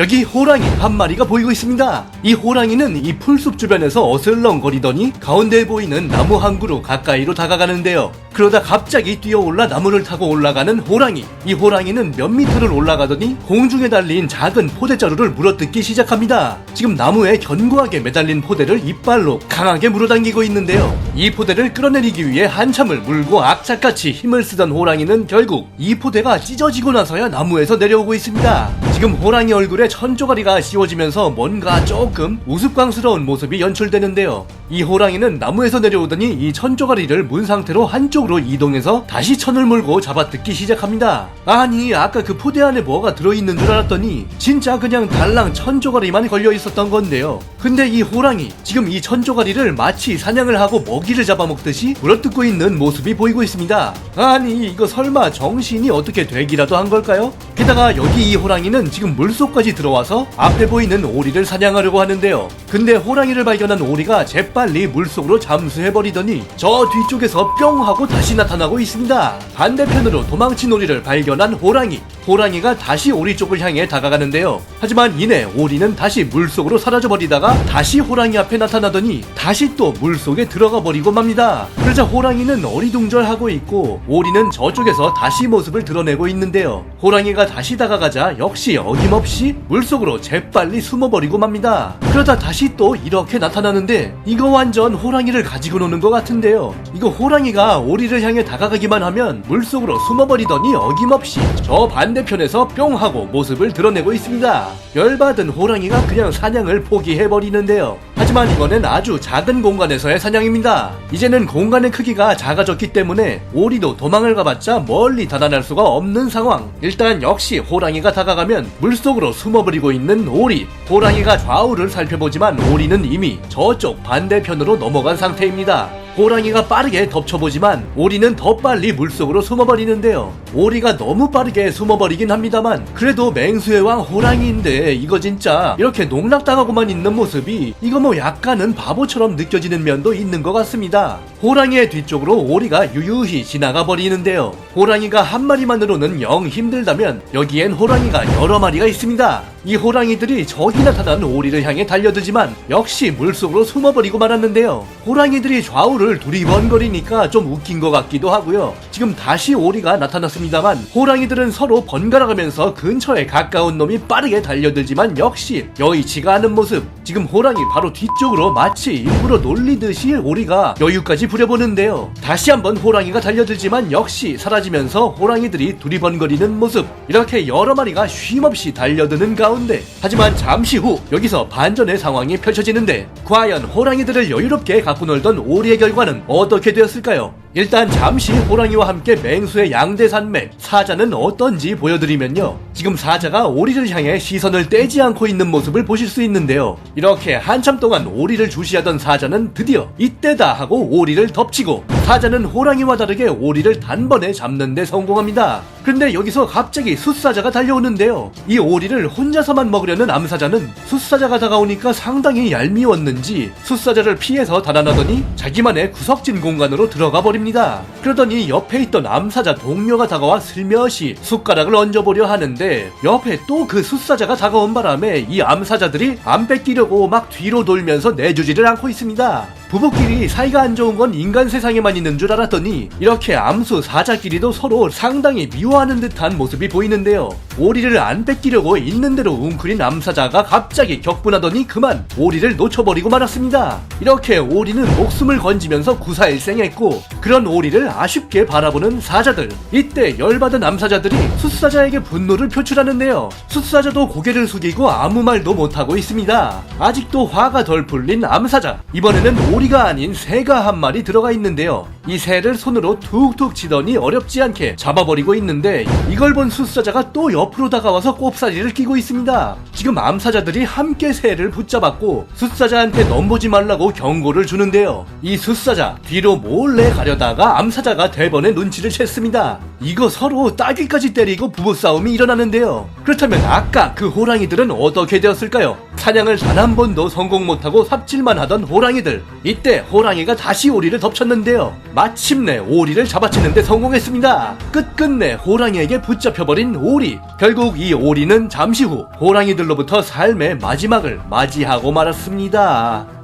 여기 호랑이 한 마리가 보이고 있습니다. 이 호랑이는 이 풀숲 주변에서 어슬렁거리더니 가운데 보이는 나무 한 그루 가까이로 다가가는데요. 그러다 갑자기 뛰어올라 나무를 타고 올라가는 호랑이. 이 호랑이는 몇 미터를 올라가더니 공중에 달린 작은 포대자루를 물어뜯기 시작합니다. 지금 나무에 견고하게 매달린 포대를 이빨로 강하게 물어당기고 있는데요. 이 포대를 끌어내리기 위해 한참을 물고 악착같이 힘을 쓰던 호랑이는 결국 이 포대가 찢어지고 나서야 나무에서 내려오고 있습니다. 지금 호랑이 얼굴에 천조가리가 씌워지면서 뭔가 조금 우스꽝스러운 모습이 연출되는데요. 이 호랑이는 나무에서 내려오더니 이 천조가리를 문 상태로 한쪽으로 이동해서 다시 천을 물고 잡아뜯기 시작합니다. 아니 아까 그 포대 안에 뭐가 들어있는 줄 알았더니 진짜 그냥 달랑 천조가리만 걸려 있었던 건데요. 근데 이 호랑이 지금 이 천조가리를 마치 사냥을 하고 먹이를 잡아먹듯이 물어뜯고 있는 모습이 보이고 있습니다. 아니 이거 설마 정신이 어떻게 되기라도 한 걸까요? 게다가 여기 이 호랑이는 지금 물속까지 들어와서 앞에 보이는 오리를 사냥하려고 하는데요. 근데 호랑이를 발견한 오리가 재빨리 물속으로 잠수해버리더니 저 뒤쪽에서 뿅 하고 다시 나타나고 있습니다. 반대편으로 도망친 오리를 발견한 호랑이. 호랑이가 다시 오리 쪽을 향해 다가가는데요. 하지만 이내 오리는 다시 물속으로 사라져버리다가 다시 호랑이 앞에 나타나더니 다시 또 물속에 들어가 버리고 맙니다. 그러자 호랑이는 어리둥절하고 있고 오리는 저쪽에서 다시 모습을 드러내고 있는데요. 호랑이가 다시 다가가자 역시 어김없이 물속으로 재빨리 숨어버리고 맙니다. 그러다 다시 또 이렇게 나타나는데 이거 완전 호랑이를 가지고 노는 것 같은데요. 이거 호랑이가 오리를 향해 다가가기만 하면 물속으로 숨어버리더니 어김없이 저 반대 편에서 뿅 하고 모습을 드러내고 있습니다. 열받은 호랑이가 그냥 사냥을 포기해버리는데요. 하지만 이번엔 아주 작은 공간에서의 사냥입니다. 이제는 공간의 크기가 작아졌기 때문에 오리도 도망을 가봤자 멀리 달아날 수가 없는 상황. 일단 역시 호랑이가 다가가면 물속으로 숨어버리고 있는 오리. 호랑이가 좌우를 살펴보지만 오리는 이미 저쪽 반대편으로 넘어간 상태입니다. 호랑이가 빠르게 덮쳐보지만 오리는 더 빨리 물속으로 숨어버리는데요. 오리가 너무 빠르게 숨어버리긴 합니다만 그래도 맹수의 왕 호랑이인데 이거 진짜 이렇게 농락당하고만 있는 모습이 이거 뭐 약간은 바보처럼 느껴지는 면도 있는 것 같습니다. 호랑이의 뒤쪽으로 오리가 유유히 지나가 버리는데요. 호랑이가 한 마리만으로는 영 힘들다면 여기엔 호랑이가 여러 마리가 있습니다. 이 호랑이들이 저기 나타난 오리를 향해 달려들지만 역시 물속으로 숨어버리고 말았는데요. 호랑이들이 좌우를 두리번거리니까 좀 웃긴 것 같기도 하고요. 지금 다시 오리가 나타났습니다만 호랑이들은 서로 번갈아가면서 근처에 가까운 놈이 빠르게 달려들지만 역시 여의치가 않은 모습. 지금 호랑이 바로 뒤쪽으로 마치 일부러 놀리듯이 오리가 여유까지 부려보는데요. 다시 한번 호랑이가 달려들지만 역시 사라지면서 호랑이들이 두리번거리는 모습. 이렇게 여러 마리가 쉼없이 달려드는 가운데 하지만 잠시 후 여기서 반전의 상황이 펼쳐지는데 과연 호랑이들을 여유롭게 갖고 놀던 오리의 결과는 어떻게 되었을까요? 일단 잠시 호랑이와 함께 맹수의 양대 산맥 사자는 어떤지 보여드리면요. 지금 사자가 오리를 향해 시선을 떼지 않고 있는 모습을 보실 수 있는데요. 이렇게 한참 동안 오리를 주시하던 사자는 드디어 이때다 하고 오리를 덮치고 사자는 호랑이와 다르게 오리를 단번에 잡는 데 성공합니다. 근데 여기서 갑자기 숫사자가 달려오는데요. 이 오리를 혼자서만 먹으려는 암사자는 숫사자가 다가오니까 상당히 얄미웠는지 숫사자를 피해서 달아나더니 자기만의 구석진 공간으로 들어가 버립니다. 그러더니 옆에 있던 암사자 동료가 다가와 슬며시 숟가락을 얹어보려 하는데 옆에 또 그 숫사자가 다가온 바람에 이 암사자들이 안 뺏기려고 막 뒤로 돌면서 내주지를 않고 있습니다. 부부끼리 사이가 안 좋은 건 인간 세상에만 있는 줄 알았더니 이렇게 암수 사자끼리도 서로 상당히 미워하는 듯한 모습이 보이는데요. 오리를 안 뺏기려고 있는 대로 웅크린 암사자가 갑자기 격분하더니 그만 오리를 놓쳐버리고 말았습니다. 이렇게 오리는 목숨을 건지면서 구사일생했고 그런 오리를 아쉽게 바라보는 사자들. 이때 열받은 암사자들이 숫사자에게 분노를 표출하는데요. 숫사자도 고개를 숙이고 아무 말도 못하고 있습니다. 아직도 화가 덜 풀린 암사자. 이번에는 오리 가 아닌 새가 한 마리 들어가 있는데요. 이 새를 손으로 툭툭 치더니 어렵지 않게 잡아버리고 있는데 이걸 본 숫사자가 또 옆으로 다가와서 꼽사리를 끼고 있습니다. 지금 암사자들이 함께 새를 붙잡았고 숫사자한테 넘보지 말라고 경고를 주는데요. 이 숫사자 뒤로 몰래 가려다가 암사자가 대번에 눈치를 챘습니다. 이거 서로 따귀까지 때리고 부부싸움이 일어나는데요. 그렇다면 아까 그 호랑이들은 어떻게 되었을까요? 사냥을 단 한 번도 성공 못하고 삽질만 하던 호랑이들. 이때 호랑이가 다시 오리를 덮쳤는데요. 마침내 오리를 잡아채는데 성공했습니다. 끝끝내 호랑이에게 붙잡혀버린 오리. 결국 이 오리는 잠시 후 호랑이들로부터 삶의 마지막을 맞이하고 말았습니다.